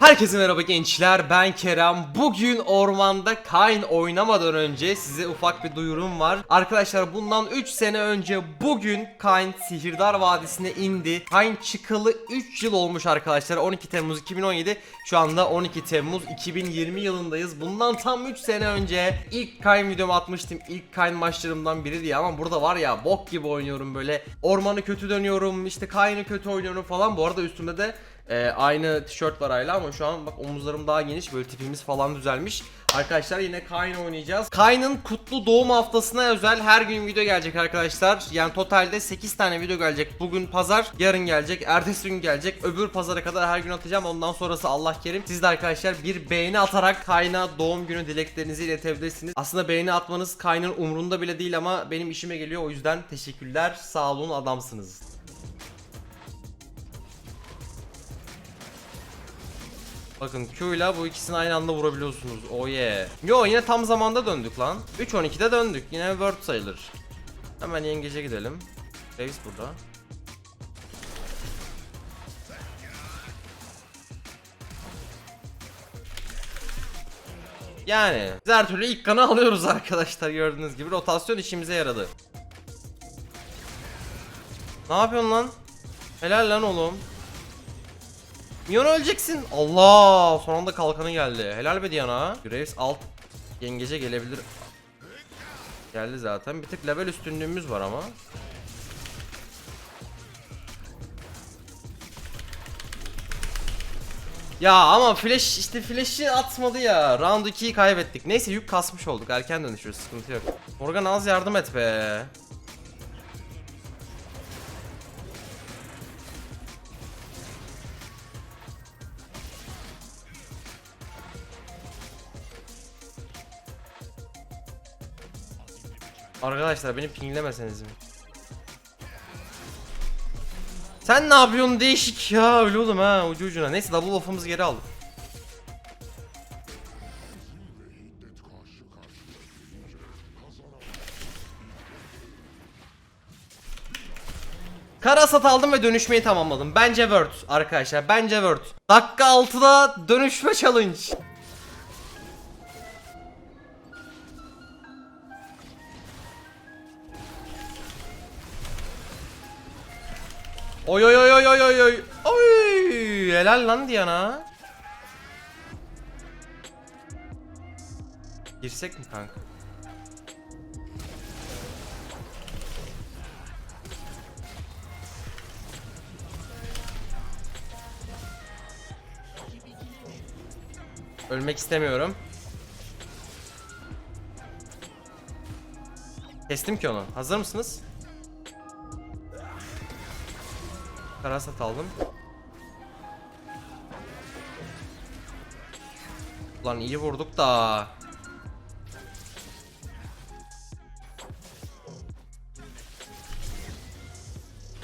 Herkese merhaba gençler ben Kerem. Bugün ormanda Kain oynamadan önce size ufak bir duyurum var. Arkadaşlar bundan 3 sene önce bugün Kain Sihirdar Vadisi'ne indi. Kain çıkalı 3 yıl olmuş arkadaşlar. 12 Temmuz 2017 Şu anda 12 Temmuz 2020 yılındayız. Bundan tam 3 sene önce ilk Kain videomu atmıştım. İlk Kain maçlarımdan biri diye. Ama burada var ya bok gibi oynuyorum böyle. Ormanı kötü dönüyorum işte Kain'i kötü oynuyorum falan. Bu arada üstümde de ee, aynı tişört var hala ama şu an bak omuzlarım daha geniş böyle tipimiz falan düzelmiş. Arkadaşlar yine Kain oynayacağız. Kain'in kutlu doğum haftasına özel her gün video gelecek arkadaşlar. Yani totalde 8 tane video gelecek. Bugün pazar, yarın gelecek, ertesi gün gelecek. Öbür pazara kadar her gün atacağım. Ondan sonrası Allah kerim. Siz de arkadaşlar bir beğeni atarak Kain'a doğum günü dileklerinizi iletebilirsiniz. Aslında beğeni atmanız Kain'in umrunda bile değil ama benim işime geliyor. O yüzden teşekkürler. Sağ olun adamsınız. Bakın Q ile bu ikisini aynı anda vurabiliyorsunuz. Oh yeah. Yo yine tam zamanda döndük lan. 3.12'de döndük. Yine word sayılır. Hemen yengece gidelim. Reis burada. Yani biz her türlü ilk kanı alıyoruz arkadaşlar gördüğünüz gibi. Rotasyon işimize yaradı. Ne yapıyorsun lan? Helal lan oğlum. Minyon öleceksin. Allah! Son anda kalkanı geldi. Helal be Diana. Graves alt yengece gelebilir. Geldi zaten. Bir tık level üstünlüğümüz var ama. Ya ama flash işte flash'i atmadı ya. Round 2'yi kaybettik. Neyse yük kasmış olduk. Erken dönüşürüz. Sıkıntı yok. Morgan az yardım et be. Arkadaşlar beni pinglemeseniz mi? Sen ne yapıyorsun değişik ya öyle oğlum ha ucu ucuna. Neyse double off'ımızı geri aldık. Karasat aldım ve dönüşmeyi tamamladım. Bence Word arkadaşlar. Bence Word. Dakika 6'da dönüşme challenge. Oy oy oy oy oy oy oy. Oy helal lan Diana. Girsek mi kanka? Ölmek istemiyorum. Kestim ki onu. Hazır mısınız? Karasat aldım. Lan iyi vurduk da.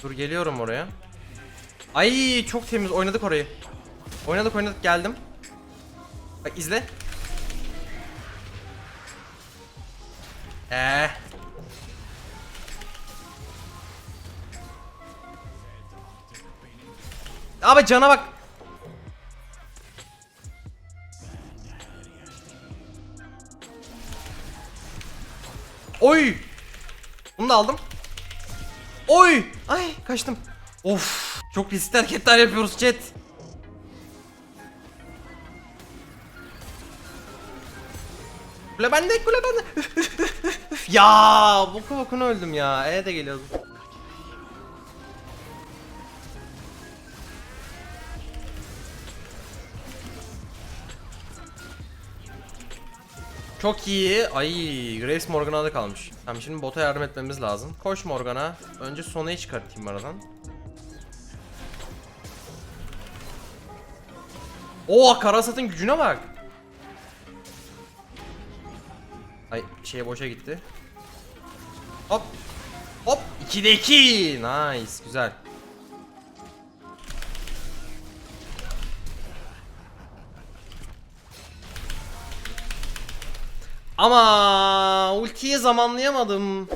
Dur geliyorum oraya. Ay çok temiz oynadık orayı. Oynadık oynadık geldim. Bak izle. Eee. Abi cana bak. Oy. Bunu da aldım. Oy. Ay kaçtım. Of. Çok riskli hareketler yapıyoruz chat. Kule bende, kule bende. ya, boku bokuna öldüm ya. E de geliyordu. Çok iyi. Ay, Grace Morgan'a kalmış. Tamam şimdi bota yardım etmemiz lazım. Koş Morgan'a. Önce Sona'yı çıkartayım aradan. Oo, Karasat'ın gücüne bak. Ay, şey boşa gitti. Hop. Hop. 2'de 2. Nice. Güzel. Ama ultiyi zamanlayamadım.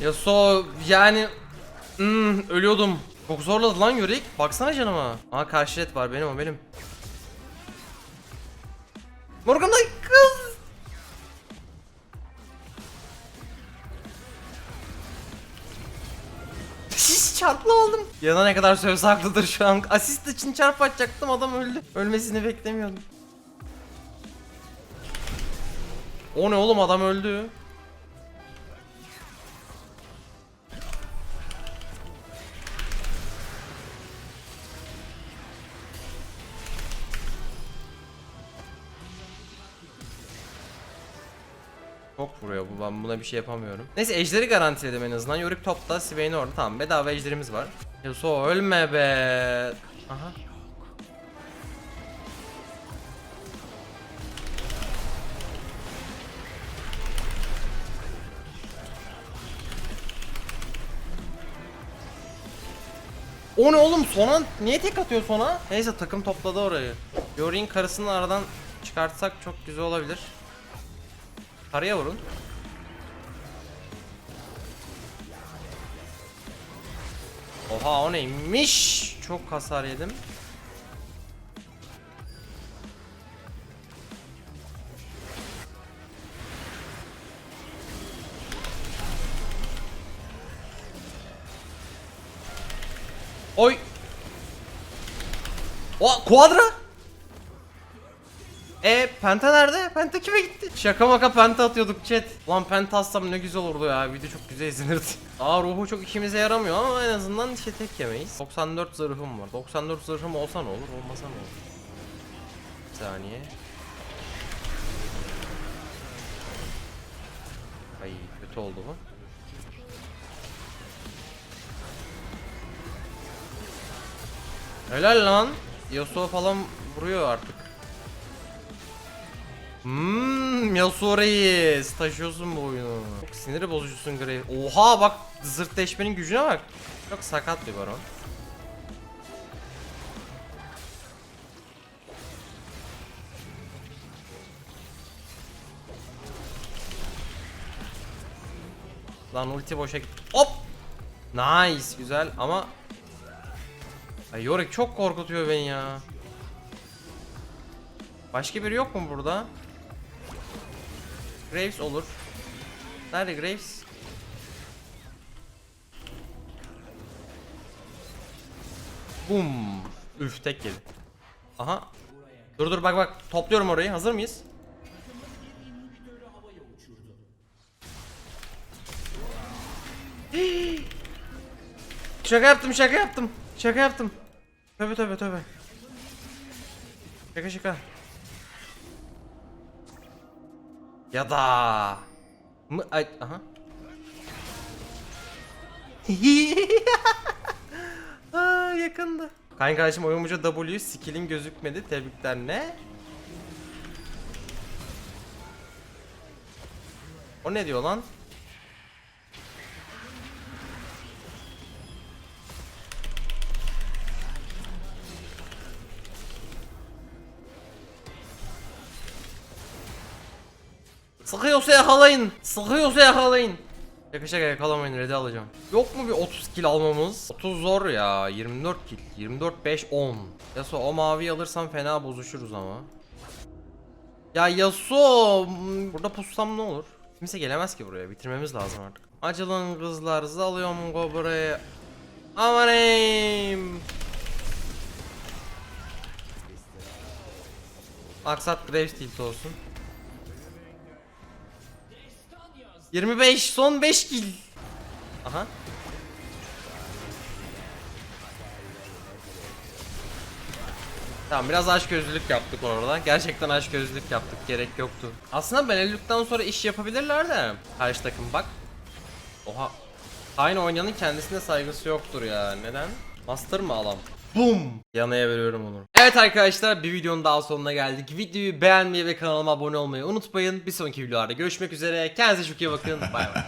Ya so yani hmm, ölüyordum. Çok zorladı lan Yorick. Baksana canıma. Aa karşılet var benim o benim. Morgan çarplı oldum. Yana ne kadar söz haklıdır şu an. Asist için çarp atacaktım adam öldü. Ölmesini beklemiyordum. O ne oğlum adam öldü. Çok vuruyor bu ben buna bir şey yapamıyorum. Neyse ejderi garantiledim en azından. Yorick topta, Swain orada. Tamam bedava ejderimiz var. Yasuo ölme be. Aha. O ne oğlum sona niye tek atıyor sona? Neyse takım topladı orayı. Yorick'in karısını aradan çıkartsak çok güzel olabilir. Karıya vurun. Oha o neymiş? Çok hasar yedim. Oy. O kuadra. E penta nerede? Penta kime gitti? Şaka maka penta atıyorduk chat. Lan penta atsam ne güzel olurdu ya. Video çok güzel izlenirdi. Aa ruhu çok işimize yaramıyor ama en azından işte tek yemeyiz. 94 zırhım var. 94 zırhım olsa ne olur? Olmasa ne olur? Bir saniye. Ay kötü oldu bu. Helal lan. Yasuo falan vuruyor artık. Hmm, Yasuo Reis. Taşıyorsun bu oyunu. Çok siniri bozucusun Grey. Oha bak zırt deşmenin gücüne bak. Çok sakat bir baron. Lan ulti boşa gitti. Hop! Nice güzel ama Ay Yorick çok korkutuyor beni ya. Başka biri yok mu burada? Graves olur. Nerede Graves? Bum. Üf tek yedi. Aha. Dur dur bak bak topluyorum orayı. Hazır mıyız? Şaka yaptım şaka yaptım. Şaka yaptım. Tövbe tövbe tövbe. Şaka şaka. Ya da. Mı ay aha. Aa, yakında. Kanka kardeşim oyuncuca W skill'in gözükmedi. Tebrikler ne? O ne diyor lan? Sıkıyorsa yakalayın. Sıkıyorsa yakalayın. Şaka şaka yakalamayın red'i alacağım. Yok mu bir 30 kill almamız? 30 zor ya. 24 kill. 24 5 10. Yasuo o mavi alırsam fena bozuşuruz ama. Ya Yasuo hmm, burada pussam ne olur? Kimse gelemez ki buraya. Bitirmemiz lazım artık. Acılın kızlar zalıyorum go buraya. Amaneyim. Aksat Graves tilt olsun. 25 son 5 kill. Aha. Tamam biraz aşk gözlülük yaptık orada. Gerçekten aşk gözlülük yaptık. Gerek yoktu. Aslında Benelük'ten sonra iş yapabilirler de. Karşı takım bak. Oha. Aynı oynayanın kendisine saygısı yoktur ya. Neden? Master mı alam? Boom. Yanaya veriyorum onu. Evet arkadaşlar bir videonun daha sonuna geldik. Videoyu beğenmeyi ve kanalıma abone olmayı unutmayın. Bir sonraki videolarda görüşmek üzere. Kendinize çok iyi bakın. Bay bay.